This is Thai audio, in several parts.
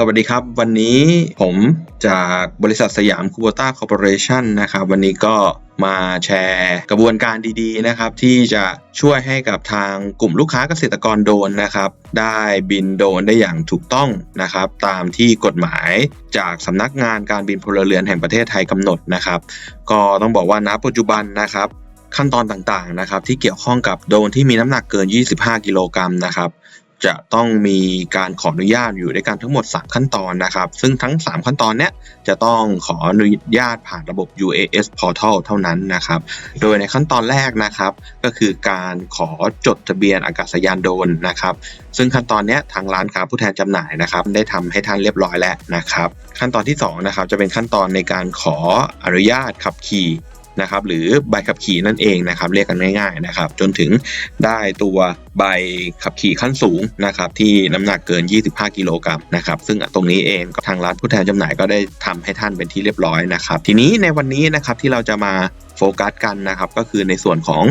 สวัสดีครับ วันนี้ผมจากบริษัทสยามคูโบต้าคอร์ปอเรชันนะครับ วันนี้ก็มาแชร์กระบวนการดีๆนะครับ ที่จะช่วยให้กับทางกลุ่มลูกค้าเกษตรกรโดนนะครับ ได้บินโดนได้อย่างถูกต้องนะครับ ตามที่กฎหมายจากสำนักงานการบินพลเรือนแห่งประเทศไทยกำหนดนะครับ ก็ต้องบอกว่าณปัจจุบันนะครับขั้นตอนต่างๆนะครับที่เกี่ยวข้องกับโดนที่มีน้ำหนักเกิน 25 กิโลกรัมนะครับ จะต้องมีการขออนุญาตอยู่ด้วยกันทั้งหมด 3 ขั้นตอนนะครับ ซึ่งทั้ง 3 ขั้นตอนเนี้ยจะต้องขออนุญาตผ่านระบบ UAS Portal เท่านั้นนะครับ โดยในขั้นตอนแรกนะครับ ก็คือการขอจดทะเบียนอากาศยานโดรนนะครับ ซึ่งขั้นตอนเนี้ยทางร้านค้าผู้แทนจำหน่ายนะครับ ได้ทำให้ท่านเรียบร้อยแล้วนะครับ ขั้นตอนที่2นะครับจะเป็นขั้นตอนในการขออนุญาตขับขี่ นะครับหรือใบขับขี่นั่นเองนะครับเรียกกันง่ายๆนะครับจนถึงได้ตัวใบขับขี่ขั้นสูงนะครับที่น้ำหนักเกิน 25 กิโลกรัมนะครับซึ่งตรงนี้เองก็ทางร้านผู้แทนจำหน่ายก็ได้ทำให้ท่านเป็นที่เรียบร้อยนะครับทีนี้ในวันนี้นะครับที่เราจะมาโฟกัสกันนะครับก็คือในส่วนของ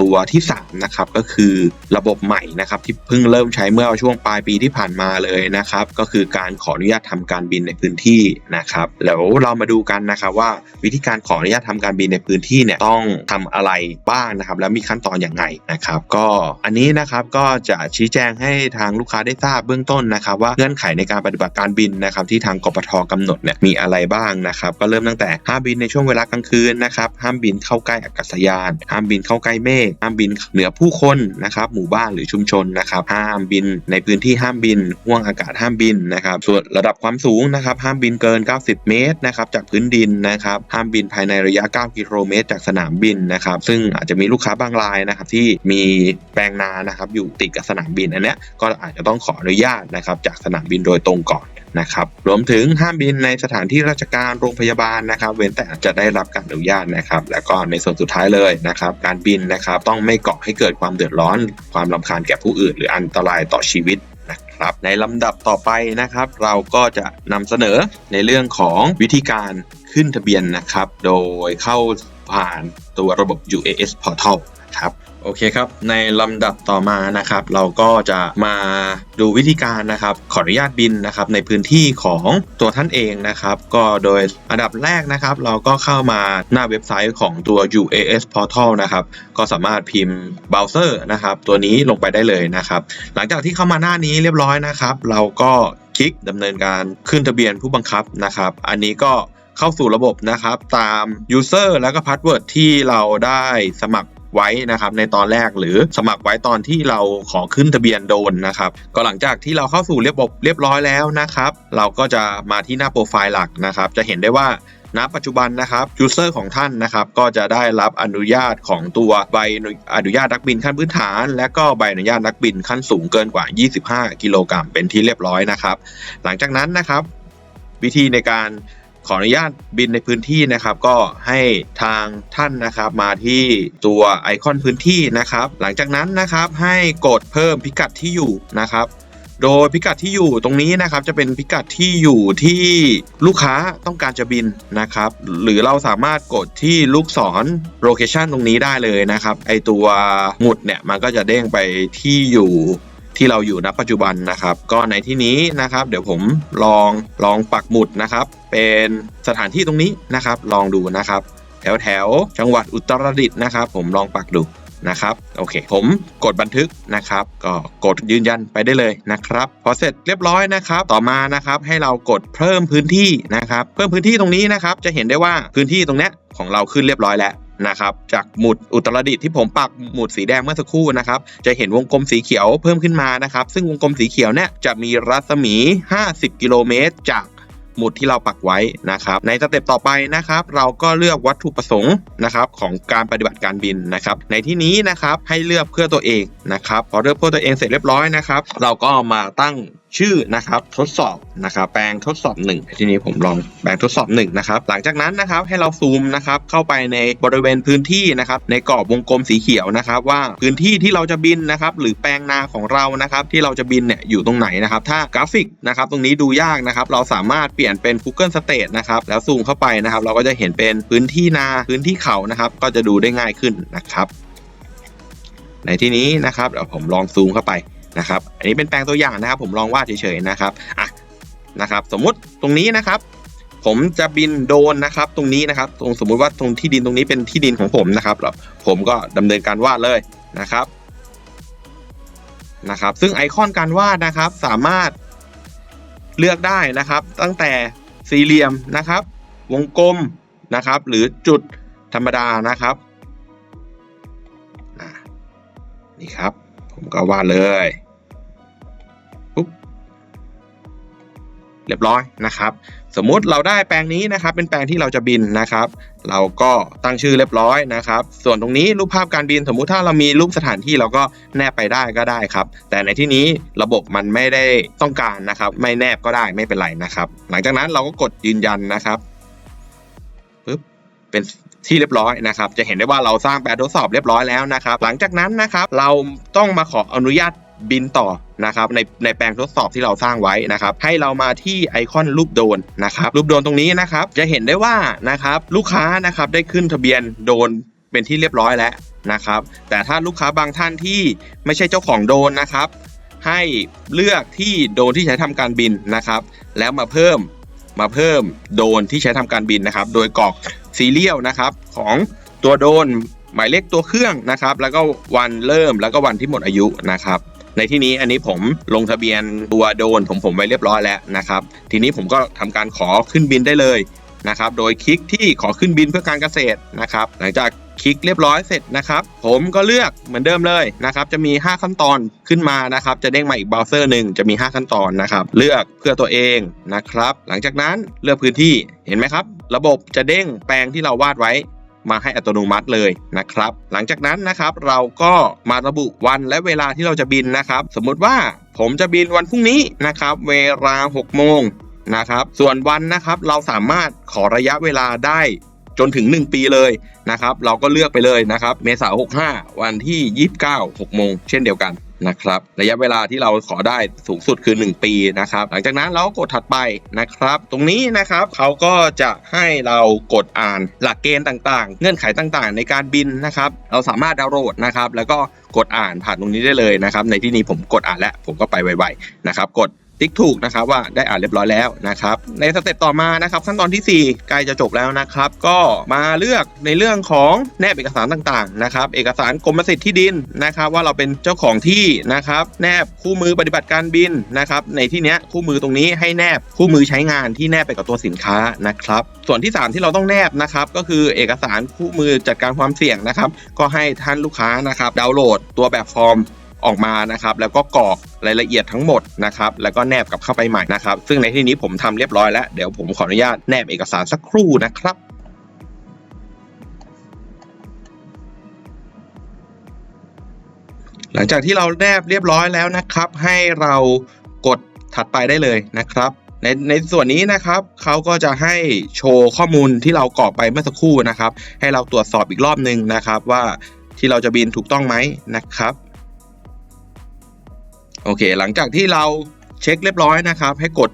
ตัวที่3นะครับก็คือระบบใหม่นะครับที่เพิ่งเริ่มใช้เมื่อช่วงปลายปีที่ผ่านมาเลยนะครับ ก็คือการขออนุญาตทำการบินในพื้นที่นะครับแล้วเรามาดูกันนะครับว่าวิธีการขออนุญาตทำการบินในพื้นที่เนี่ยต้องทำอะไรบ้างนะครับ แล้วมีขั้นตอนอย่างไรนะครับ ก็อันนี้นะครับก็จะชี้แจงให้ทางลูกค้าได้ทราบเบื้องต้นนะครับ ว่าเงื่อนไขในการปฏิบัติการบินนะครับ ที่ทางกปทกำหนดเนี่ยมีอะไรบ้างนะครับ ก็เริ่มตั้งแต่ห้ามบินในช่วงเวลากลางคืนนะครับห้ามบินเข้าใกล้อากาศยาน ห้ามบินเข้าใกล้เมฆห้ามบินเหนือผู้คนนะครับหมู่บ้านหรือชุมชนนะครับห้ามบินในพื้นที่ห้ามบินห่วงอากาศห้ามบินนะครับส่วนระดับความสูงนะครับห้ามบินเกิน 90 เมตรนะครับจากพื้นดินนะครับห้ามบินภายในระยะ 9 กิโลเมตร จากสนามบินนะครับซึ่งอาจจะมีลูกค้าบางรายนะครับที่มีแปลงนานะครับอยู่ติดกับสนามบินอันนี้ก็อาจจะต้องขออนุญาตนะครับจากสนามบินโดยตรงก่อนนะครับรวมถึงห้ามบินในสถานที่ราชการโรงพยาบาลนะครับ เว้นแต่จะได้รับการอนุญาตนะครับ แล้วก็ในส่วนสุดท้ายเลยนะครับ การบินนะครับต้องไม่ก่อให้เกิดความเดือดร้อน ความรำคาญแก่ผู้อื่น หรืออันตรายต่อชีวิตนะครับในลำดับต่อไปนะครับ เราก็จะนำเสนอในเรื่องของวิธีการขึ้นทะเบียนนะครับ โดยเข้า ผ่านตัวระบบ UAS Portal นะครับโอเคครับ ในลำดับต่อมานะครับ เราก็จะมาดูวิธีการนะครับ ขออนุญาตบินนะครับ ในพื้นที่ของตัวท่านเองนะครับ ก็โดยอันดับแรกนะครับ เราก็เข้ามาหน้าเว็บไซต์ของตัว UAS Portal นะครับ ก็สามารถพิมพ์เบราว์เซอร์นะครับ ตัวนี้ลงไปได้เลยนะครับ หลังจากที่เข้ามาหน้านี้เรียบร้อยนะครับ เราก็คลิกดำเนินการขึ้นทะเบียนผู้บังคับนะครับ อันนี้ก็ เข้าสู่ระบบนะครับ ตาม user แล้วก็ password ที่เราได้สมัครไว้นะครับในตอนแรกหรือสมัครไว้ตอนที่เราขอขึ้นทะเบียนโดนนะครับก็หลังจากที่เราเข้าสู่ระบบเรียบร้อยแล้วนะครับ เราก็จะมาที่หน้าโปรไฟล์หลักนะครับ จะเห็นได้ว่าณปัจจุบันนะครับยูเซอร์ของท่านนะครับ ก็จะได้รับอนุญาตของตัวใบอนุญาตนักบินขั้นพื้นฐาน และก็ใบอนุญาตนักบินขั้นสูงเกินกว่า 25 กิโลกรัมเป็นที่เรียบร้อยนะครับ หลังจากนั้นนะครับ วิธีในการ ขออนุญาตบินในพื้นที่นะครับ ก็ให้ทางท่านนะครับมาที่ตัวไอคอนพื้นที่นะครับ หลังจากนั้นนะครับให้กดเพิ่มพิกัดที่อยู่นะครับ โดยพิกัดที่อยู่ตรงนี้นะครับ จะเป็นพิกัดที่อยู่ที่ลูกค้าต้องการจะบินนะครับ หรือเราสามารถกดที่ลูกศรโลเคชันตรงนี้ได้เลยนะครับไอตัวหมุดเนี่ยมันก็จะเด้งไปที่อยู่ ที่เราอยู่ณปัจจุบันนะครับ ก็ในที่นี้นะครับ เดี๋ยวผมลองลองปักหมุดนะครับ เป็นสถานที่ตรงนี้นะครับ ลองดูนะครับ แถวแถวจังหวัดอุตรดิตถ์นะครับ ผมลองปักดูนะครับโอเคผมกดบันทึกนะครับ ก็กดยืนยันไปได้เลยนะครับ พอเสร็จเรียบร้อยนะครับ ต่อมานะครับให้เรากดเพิ่มพื้นที่นะครับ เพิ่มพื้นที่ตรงนี้นะครับ จะเห็นได้ว่าพื้นที่ตรงเนี้ยของเราขึ้นเรียบร้อยแล้ว นะครับจากหมุดอุตรดิตถ์ที่ผมปักหมุดสีแดงเมื่อสักครู่นะครับจะเห็นวงกลมสีเขียวเพิ่มขึ้นมานะครับซึ่งวงกลมสีเขียวเนี่ยจะมีรัศมี 50 กิโลเมตร จากหมุดที่เราปักไว้นะครับ ในสเต็ปต่อไปนะครับ เราก็เลือกวัตถุประสงค์นะครับของการปฏิบัติการบินนะครับ ในที่นี้นะครับให้เลือกเพื่อตัวเอง นะครับพอเลือกพื่อตัวเองเสร็จเรียบร้อยนะครับเราก็มาตั้งชื่อนะครับทดสอบนะครับแปลงทดสอบ 1 ทีนี้ผมลองแปลงทดสอบ1นะครับหลังจากนั้นนะครับให้เราซูมนะครับเข้าไปในบริเวณพื้นที่นะครับในกรอบวงกลมสีเขียวนะครับว่าพื้นที่ที่เราจะบินนะครับหรือแปลงนาของเรานะครับที่เราจะบินเนี่ยอยู่ตรงไหนนะครับถ้ากราฟิกนะครับตรงนี้ดูยากนะครับเราสามารถเปลี่ยนเป็น Google State นะครับแล้วซูมเข้าไปนะครับเราก็จะเห็นเป็นพื้นที่นาพื้นที่เขานะครับก็จะดูได้ง่ายขึ้นนะครับ ในที่นี้นะครับเดี๋ยวผมลองซูมเข้าไปนะครับ อันนี้เป็นแปลงตัวอย่างนะครับ ผมลองวาดเฉยๆนะครับอะนะครับ สมมุติตรงนี้นะครับ ผมจะบินโดนนะครับ ตรงนี้นะครับ ตรงสมมุติว่าตรงที่ดินตรงนี้เป็นที่ดินของผมนะครับแล้วผมก็ดำเนินการวาดเลยนะครับนะครับ ซึ่งไอคอนการวาดนะครับ สามารถเลือกได้นะครับ ตั้งแต่สี่เหลี่ยมนะครับ วงกลมนะครับ หรือจุดธรรมดานะครับ นี่ครับ ผมก็วาดเลยปุ๊บเรียบร้อยนะครับ สมมุติเราได้แปลงนี้นะครับ เป็นแปลงที่เราจะบินนะครับ เราก็ตั้งชื่อเรียบร้อยนะครับ ส่วนตรงนี้รูปภาพการบิน สมมุติถ้าเรามีรูปสถานที่เราก็แนบไปได้ก็ได้ครับ แต่ในที่นี้ระบบมันไม่ได้ต้องการนะครับ ไม่แนบก็ได้ไม่เป็นไรนะครับ หลังจากนั้นเราก็กดยืนยันนะครับปึ๊บเป็น ที่เรียบร้อยนะครับ จะเห็นได้ว่าเราสร้างแปลงทดสอบเรียบร้อยแล้วนะครับ หลังจากนั้นนะครับเราต้องมาขออนุญาตบินต่อนะครับในในแปลงทดสอบที่เราสร้างไว้นะครับ ให้เรามาที่ไอคอนรูปโดนนะครับรูปโดนตรงนี้นะครับ จะเห็นได้ว่านะครับลูกค้านะครับได้ขึ้นทะเบียนโดนเป็นที่เรียบร้อยแล้วนะครับ แต่ถ้าลูกค้าบางท่านที่ไม่ใช่เจ้าของโดนนะครับ ให้เลือกที่โดนที่ใช้ทำการบินนะครับ แล้วมาเพิ่มมาเพิ่มโดนที่ใช้ทำการบินนะครับ โดยกรอก ซีเรียลนะครับของตัวโดนหมายเลขตัวเครื่องนะครับ แล้วก็วันเริ่มแล้วก็วันที่หมดอายุนะครับ ในที่นี้อันนี้ผมลงทะเบียนตัวโดนของผมไว้เรียบร้อยแล้วนะครับ ทีนี้ผมก็ทำการขอขึ้นบินได้เลยนะครับ โดยคลิกที่ขอขึ้นบินเพื่อการเกษตรนะครับ หลังจาก คลิกเรียบร้อยเสร็จนะครับ ผมก็เลือกเหมือนเดิมเลยนะครับ จะมี 5 ขั้นตอนขึ้นมานะครับ จะเด้งมาอีกเบราว์เซอร์หนึ่งจะมี 5 ขั้นตอนนะครับ เลือกเพื่อตัวเองนะครับ หลังจากนั้นเลือกพื้นที่เห็นไหมครับ ระบบจะเด้งแปลงที่เราวาดไว้มาให้อัตโนมัติเลยนะครับ หลังจากนั้นนะครับเราก็มาระบุวันและเวลาที่เราจะบินนะครับ สมมุติว่าผมจะบินวันพรุ่งนี้นะครับ เวลา 6 โมงนะครับ ส่วนวันนะครับเราสามารถขอระยะเวลาได้ จนถึง 1 ปีเลยนะครับ เราก็เลือกไปเลยนะครับ เมษา65 วันที่ 29 6โมงเช่นเดียวกันนะครับระยะเวลาที่เราขอได้สูงสุดคือ 1 ปีนะครับ หลังจากนั้นเราก็กดถัดไปนะครับ ตรงนี้นะครับเขาก็จะให้เรากดอ่านหลักเกณฑ์ต่างๆ เงื่อนไขต่างๆ ในการบินนะครับ เราสามารถดาวน์โหลดนะครับ แล้วก็กดอ่านผ่านตรงนี้ได้เลยนะครับ ในที่นี้ผมกดอ่านแล้วผมก็ไปไวๆนะครับ กด ติ๊กถูกนะครับว่าได้อ่านเรียบร้อยแล้วนะครับ ในสเต็ปต่อมานะครับขั้นตอนที่ 4 ใกล้จะจบแล้วนะครับ ก็มาเลือกในเรื่องของแนบเอกสารต่างๆนะครับ เอกสารกรมสิทธิ์ที่ดินนะครับ ว่าเราเป็นเจ้าของที่นะครับ แนบคู่มือปฏิบัติการบินนะครับ ในที่เนี้ยคู่มือตรงนี้ให้แนบคู่มือใช้งานที่แนบไปกับตัวสินค้านะครับ ส่วนที่ 3 ที่เราต้องแนบนะครับ ก็คือเอกสารคู่มือจัดการความเสี่ยงนะครับ ก็ให้ท่านลูกค้านะครับดาวน์โหลดตัวแบบฟอร์ม ออกมานะครับแล้วก็กรอกรายละเอียดทั้งหมดนะครับแล้วก็แนบกับเข้าไปใหม่นะครับ ซึ่งในที่นี้ผมทำเรียบร้อยแล้ว เดี๋ยวผมขออนุญาตแนบเอกสารสักครู่นะครับหลังจากที่เราแนบเรียบร้อยแล้วนะครับ ให้เรากดถัดไปได้เลยนะครับ ในในส่วนนี้นะครับเขาก็จะให้โชว์ข้อมูลที่เรากรอกไปเมื่อสักครู่นะครับ ให้เราตรวจสอบอีกรอบหนึ่งนะครับ ว่าที่เราจะบินถูกต้องไหมนะครับ โอเค หลังจากที่เราเช็คเรียบร้อยนะครับ ให้กด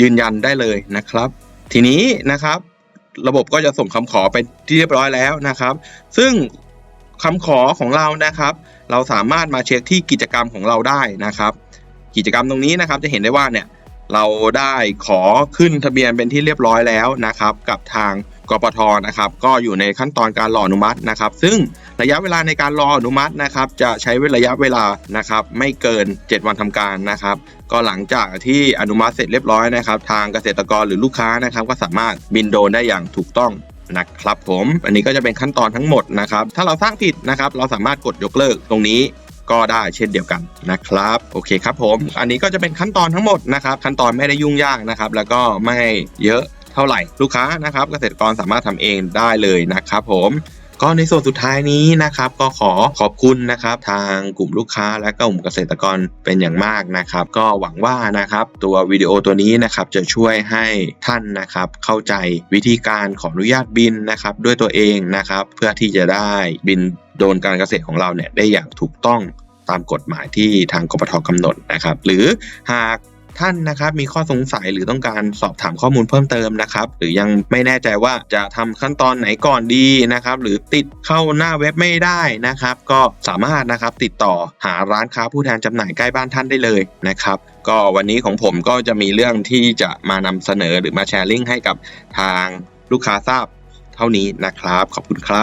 ยืนยันได้เลยนะครับ ทีนี้นะครับ ระบบก็จะส่งคำขอไปที่เรียบร้อยแล้วนะครับ ซึ่งคำขอของเรานะครับ เราสามารถมาเช็คที่กิจกรรมของเราได้นะครับ กิจกรรมตรงนี้นะครับจะเห็นได้ว่าเนี่ยเราได้ขอขึ้นทะเบียนเป็นที่เรียบร้อยแล้วนะครับ กับทาง กปทนะครับก็อยู่ในขั้นตอนการรออนุมัตินะครับ ซึ่งระยะเวลาในการรออนุมัตินะครับ จะใช้ระยะเวลานะครับไม่เกิน 7 วันทำการนะครับ ก็หลังจากที่อนุมัติเสร็จเรียบร้อยนะครับ ทางเกษตรกรหรือลูกค้านะครับ ก็สามารถบินโดรนได้อย่างถูกต้องนะครับผมอันนี้ก็จะเป็นขั้นตอนทั้งหมดนะครับ ถ้าเราสร้างผิดนะครับ เราสามารถกดยกเลิกตรงนี้ก็ได้เช่นเดียวกันนะครับ โอเคครับผม อันนี้ก็จะเป็นขั้นตอนทั้งหมดนะครับ ขั้นตอนไม่ได้ยุ่งยากนะครับ แล้วก็ไม่เยอะ เท่าไหร่ลูกค้านะครับ เกษตรกรสามารถทำเองได้เลยนะครับผมก็ในส่วนสุดท้ายนี้นะครับก็ขอขอบคุณนะครับทางกลุ่มลูกค้าและก็กลุ่มเกษตรกรเป็นอย่างมากนะครับ ก็หวังว่านะครับตัววิดีโอตัวนี้นะครับจะช่วยให้ท่านนะครับเข้าใจวิธีการขออนุญาตบินนะครับด้วยตัวเองนะครับ เพื่อที่จะได้บินโดนการเกษตรของเราเนี่ยได้อย่างถูกต้องตามกฎหมายที่ทางกปทกำหนดนะครับ หรือหาก ท่านนะครับมีข้อสงสัยหรือต้องการสอบถามข้อมูลเพิ่มเติมนะครับ หรือยังไม่แน่ใจว่าจะทำขั้นตอนไหนก่อนดีนะครับ หรือติดเข้าหน้าเว็บไม่ได้นะครับ ก็สามารถนะครับติดต่อหาร้านค้าผู้แทนจำหน่ายใกล้บ้านท่านได้เลยนะครับ ก็วันนี้ของผมก็จะมีเรื่องที่จะมานำเสนอหรือมาแชร์ลิงก์ให้กับทางลูกค้าทราบเท่านี้นะครับ ขอบคุณครับ